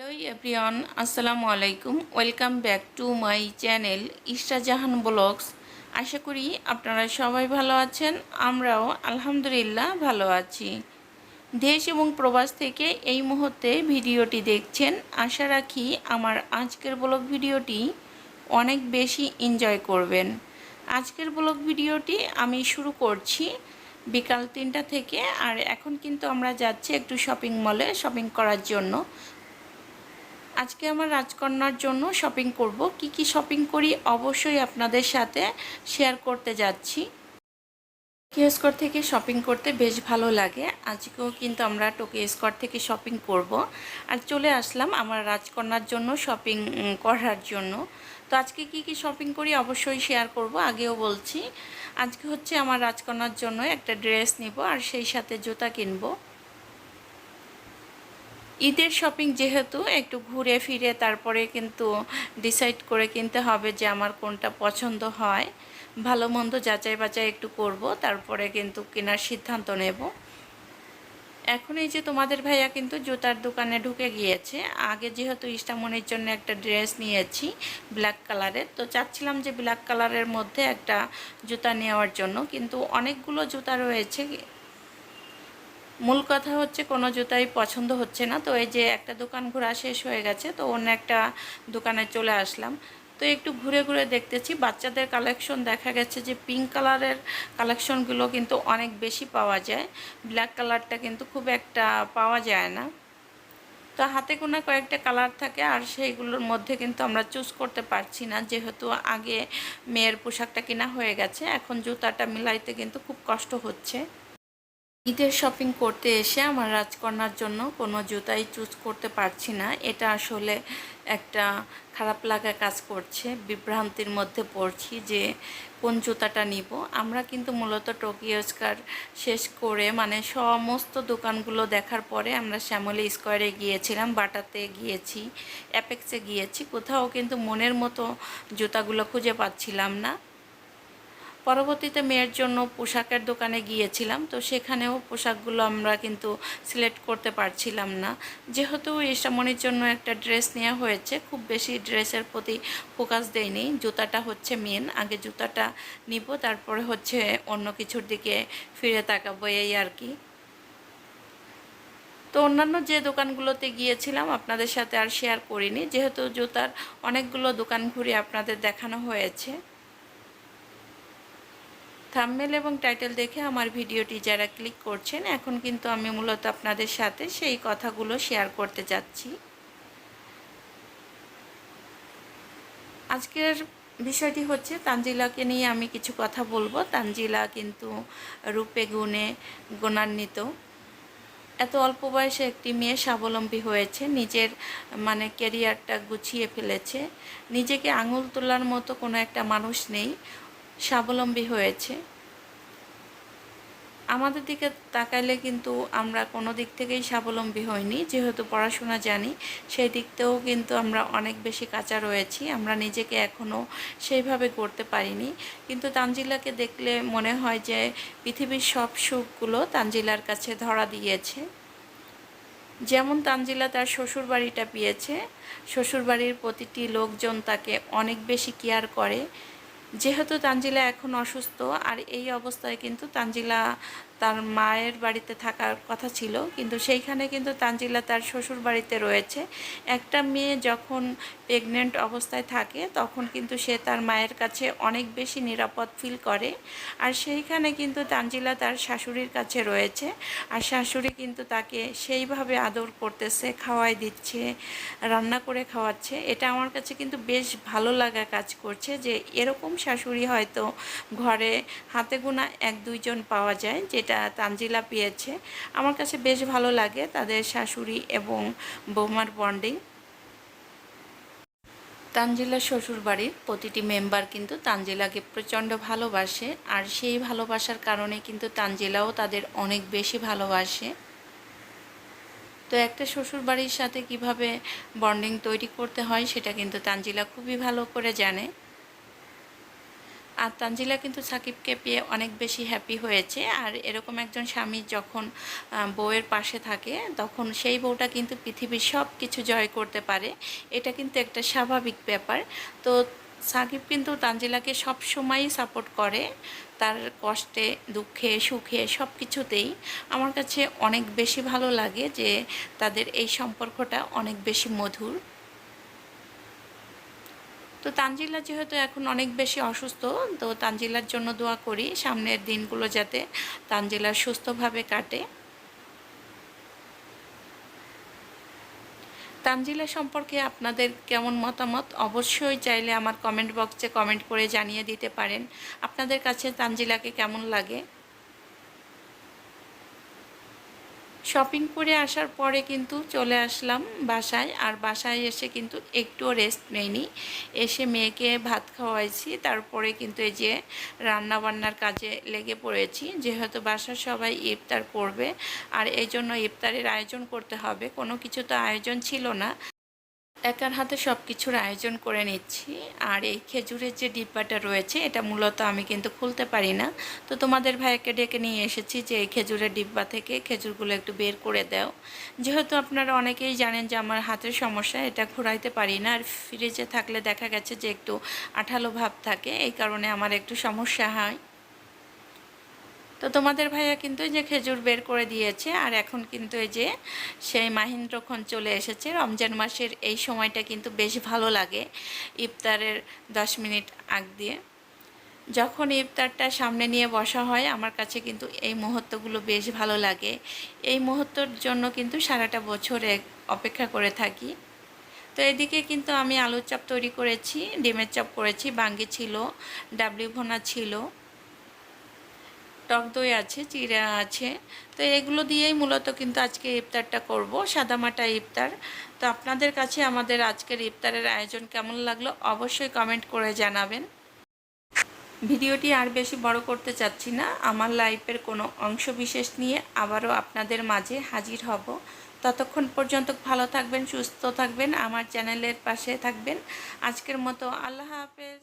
Hello everyone, আসসালামু আলাইকুম। Welcome back to my channel Ishrajahan blogs. আশা করি আপনারা সবাই ভালো আছেন, আমরাও আলহামদুলিল্লাহ ভালো আছি। দেশ এবং প্রবাস থেকে এই মুহূর্তে ভিডিওটি দেখছেন, আশা রাখি আমার আজকের ব্লগ ভিডিওটি অনেক বেশি এনজয় করবেন। আজকের ব্লগ ভিডিওটি আমি শুরু করছি বিকাল তিনটা থেকে, আর এখন কিন্তু আমরা যাচ্ছি একটু শপিং মলে শপিং করার জন্য। আজকে আমার রাজকন্যার জন্য শপিং করব। কি কি শপিং করি অবশ্যই আপনাদের সাথে শেয়ার করতে যাচ্ছি। টোকিও থেকে শপিং করতে বেশ ভালো লাগে। আজকেও কিন্তু আমরা টোকিও স্কোয়ার থেকে শপিং করব। আর চলে আসলাম আমার রাজকন্যার জন্য শপিং করার জন্য। তো আজকে কি কি শপিং করি অবশ্যই শেয়ার করব, আগেও বলছি। আজকে হচ্ছে আমার রাজকন্যার জন্য একটা ড্রেস নিব আর সেই সাথে জুতা কিনবো। ঈদের শপিং যেহেতু একটু ঘুরে ফিরে তারপরে কিন্তু ডিসাইড করে কিনতে হবে যে আমার কোনটা পছন্দ হয়। ভালো মন্দ যাচাই বাচাই একটু করব, তারপরে কিন্তু কেনার সিদ্ধান্ত নেব। এখন এই যে তোমাদের ভাইয়া কিন্তু জুতার দোকানে ঢুকে গিয়েছে। আগে যেহেতু ইস্টামনির জন্য একটা ড্রেস নিয়েছি ব্ল্যাক কালারের তো চাচ্ছিলাম যে ব্ল্যাক কালারের মধ্যে একটা জুতা নেওয়ার জন্য। কিন্তু অনেকগুলো জুতা রয়েছে মূল কথা হচ্ছে কোনো জুতাই পছন্দ হচ্ছে না। তো এই যে একটা দোকান ঘোরা শেষ হয়ে গেছে, তো অন্য একটা দোকানে চলে আসলাম। তো একটু ঘুরে ঘুরে দেখতেছি, বাচ্চাদের কালেকশন দেখা গেছে যে পিঙ্ক কালারের কালেকশনগুলো কিন্তু অনেক বেশি পাওয়া যায়। ব্ল্যাক কালারটা কিন্তু খুব একটা পাওয়া যায় না। তো হাতে গোনা কয়েকটা কালার থাকে আর সেইগুলোর মধ্যে কিন্তু আমরা চুজ করতে পারছি না, যেহেতু আগে মেয়ের পোশাকটা কেনা হয়ে গেছে। এখন জুতাটা মিলাইতে কিন্তু খুব কষ্ট হচ্ছে। ঈদের শপিং করতে এসে আমার রাজকন্যার জন্য কোনো জুতাই চুজ করতে পারছি না। এটা আসলে একটা খারাপ লাগা কাজ করছে। বিভ্রান্তির মধ্যে পড়ছি যে কোন জুতাটা নিব। আমরা কিন্তু মূলত টোকিও স্কার শেষ করে মানে সমস্ত দোকানগুলো দেখার পরে আমরা শ্যামলি স্কোয়ারে গিয়েছিলাম, বাটাতে গিয়েছি অ্যাপেক্সে গিয়েছি। কোথাও কিন্তু মনের মতো জুতাগুলো খুঁজে পাচ্ছিলাম না। পরবর্তীতে মেয়ের জন্য পোশাকের দোকানে গিয়েছিলাম, তো সেখানেও পোশাকগুলো আমরা কিন্তু সিলেক্ট করতে পারছিলাম না। যেহেতু ইসামনির জন্য একটা ড্রেস নেওয়া হয়েছে, খুব বেশি ড্রেসের প্রতি ফোকাস দেয়নি জুতাটা হচ্ছে মেন আগে জুতাটা নিব, তারপরে হচ্ছে অন্য কিছুর দিকে ফিরে তাকাবো, এই আর কি। তো অন্যান্য যে দোকানগুলোতে গিয়েছিলাম, আপনাদের সাথে আর শেয়ার করিনি। যেহেতু জুতার অনেকগুলো দোকান ঘুরে আপনাদের দেখানো হয়েছে। থামমেল এবং টাইটেল দেখে আমার ভিডিওটি যারা ক্লিক করছেন, এখন কিন্তু আমি মূলত আপনাদের সাথে সেই কথাগুলো শেয়ার করতে যাচ্ছি। আজকের বিষয়টি হচ্ছে তানজিলাকে নিয়ে আমি কিছু কথা বলব। তানজিলা কিন্তু রূপে গুণে গুণান্বিত। এত অল্প বয়সে একটি মেয়ে স্বাবলম্বী হয়েছে, নিজের মানে ক্যারিয়ারটা গুছিয়ে ফেলেছে। নিজেকে আঙুল তোলার মতো কোনো একটা মানুষ নেই। স্বাবলম্বী হয়েছে। আমাদের দিকে তাকাইলে কিন্তু আমরা কোনো দিক থেকেই স্বাবলম্বী হইনি। যেহেতু পড়াশোনা জানি, সেই দিকতেও কিন্তু আমরা অনেক বেশি কাঁচা রয়েছি। আমরা নিজেকে এখনও সেইভাবে করতে পারিনি। কিন্তু তানজিলাকে দেখলে মনে হয় যে পৃথিবীর সব সুখগুলো তানজিলার কাছে ধরা দিয়েছে। যেমন তানজিলা তার শ্বশুর বাড়িটা পেয়েছে, শ্বশুরবাড়ির প্রতিটি লোকজন তাকে অনেক বেশি কেয়ার করে। যেহেতু তানজিলা এখন অসুস্থ, আর এই অবস্থায় কিন্তু তানজিলা তার মায়ের বাড়িতে থাকার কথা ছিল, কিন্তু সেইখানে কিন্তু তানজিলা তার শ্বশুর বাড়িতে রয়েছে। একটা মেয়ে যখন প্রেগনেন্ট অবস্থায় থাকে, তখন কিন্তু সে তার মায়ের কাছে অনেক বেশি নিরাপদ ফিল করে। আর সেইখানে কিন্তু তানজিলা তার শাশুড়ির কাছে রয়েছে। আর শাশুড়ি কিন্তু তাকে সেইভাবে আদর করতেছে, খাওয়াই দিচ্ছে, রান্না করে খাওয়াচ্ছে। এটা আমার কাছে কিন্তু বেশ ভালো লাগা কাজ করছে যে এরকম শাশুড়ি হয়তো ঘরে হাতে গোনা এক দুইজন পাওয়া যায় যেটা তানজিলা পেয়েছে। আমার কাছে বেশ ভালো লাগে তাদের শাশুড়ি এবং বৌমার বন্ডিং তানজিলার শ্বশুরবাড়ির প্রতিটি মেম্বার কিন্তু তানজিলাকে প্রচণ্ড ভালোবাসে, আর সেই ভালোবাসার কারণে কিন্তু তানজিলাও তাদের অনেক বেশি ভালোবাসে। তো একটা শ্বশুরবাড়ির সাথে কীভাবে বন্ডিং তৈরি করতে হয় সেটা কিন্তু তানজিলা খুবই ভালো করে জানে। আর তানজিলা কিন্তু সাকিবকে পেয়ে অনেক বেশি হ্যাপি হয়েছে। আর এরকম একজন স্বামী যখন বউয়ের পাশে থাকে, তখন সেই বউটা কিন্তু পৃথিবীর সব কিছু জয় করতে পারে। এটা কিন্তু একটা স্বাভাবিক ব্যাপার। তো সাকিব কিন্তু তানজিলাকে সব সময়ই সাপোর্ট করে। তার কষ্টে, দুঃখে, সুখে সব কিছুতেই আমার কাছে অনেক বেশি ভালো লাগে যে তাদের এই সম্পর্কটা অনেক বেশি মধুর। তো তানজিলা যেহেতু এখন অনেক বেশি অসুস্থ, তো তানজিলার জন্য দোয়া করি সামনের দিনগুলো যাতে তানজিলার সুস্থভাবে কাটে। তানজিলা সম্পর্কে আপনাদের কেমন মতামত? অবশ্যই চাইলে আমার কমেন্ট বক্সে কমেন্ট করে জানিয়ে দিতে পারেন। আপনাদের কাছে তানজিলাকে কেমন লাগে? শপিং করে আসার পরে কিন্তু চলে আসলাম বাসায়। আর বাসায় এসে কিন্তু একটুও রেস্ট নেইনি। এসে মেয়েকে ভাত খাওয়াইছি। তারপরে কিন্তু এই যে রান্না বান্নার কাজে লেগে পড়েছি। যেহেতু বাসার সবাই ইফতার করবে। আর এই জন্য ইফতারের আয়োজন করতে হবে। কোনো কিছু তো আয়োজন ছিল না। একার হাতে সব কিছুর আয়োজন করে নিচ্ছি। আর এই খেজুরের যে ডিব্বাটা রয়েছে, এটা মূলত আমি কিন্তু খুলতে পারি না। তো তোমাদের ভাইকে ডেকে নিয়ে এসেছি যে, এই খেজুরের ডিব্বা থেকে খেজুরগুলো একটু বের করে দাও। যেহেতু আপনারা অনেকেই জানেন যে, আমার হাতের সমস্যা, এটা ঘোরাইতে পারি না। আর ফ্রিজে থাকলে দেখা গেছে যে, একটু আঠালো ভাব থাকে। এই কারণে আমার একটু সমস্যা হয়। তো তোমাদের ভাইয়া কিন্তু এই যে খেজুর বের করে দিয়েছে, আর এখন কিন্তু এই যে সেই মাহিন্দ্রক্ষণ চলে এসেছে। রমজান মাসের এই সময়টা কিন্তু বেশ ভালো লাগে ইফতারের দশ মিনিট আগ দিয়ে। যখন ইফতারটা সামনে নিয়ে বসা হয়, আমার কাছে কিন্তু এই মুহূর্তগুলো বেশ ভালো লাগে। এই মুহূর্তর জন্য কিন্তু সারাটা বছরে অপেক্ষা করে থাকি। তো এদিকে কিন্তু আমি আলুর চাপ তৈরি করেছি, ডিমের চাপ করেছি, বাঙ্গি ছিল, ডাবলি ভোনা ছিল। টক দই আছে, চিড়া আছে। তো এগুলো দিয়েই মূলত কিন্তু আজকে ইফতারটা করব, সাদামাটা ইফতার। তো আপনাদের কাছে আমাদের আজকের ইফতারের আয়োজন কেমন লাগল অবশ্যই কমেন্ট করে জানাবেন। ভিডিওটি আর বেশি বড় করতে চাচ্ছি না, আমার লাইফের কোনো অংশ বিশেষ নিয়ে আবারও আপনাদের মাঝে হাজির হব। ততক্ষণ পর্যন্ত ভালো থাকবেন, সুস্থ থাকবেন, আমার চ্যানেলের পাশে থাকবেন। আজকের মতো আল্লাহ হাফেজ।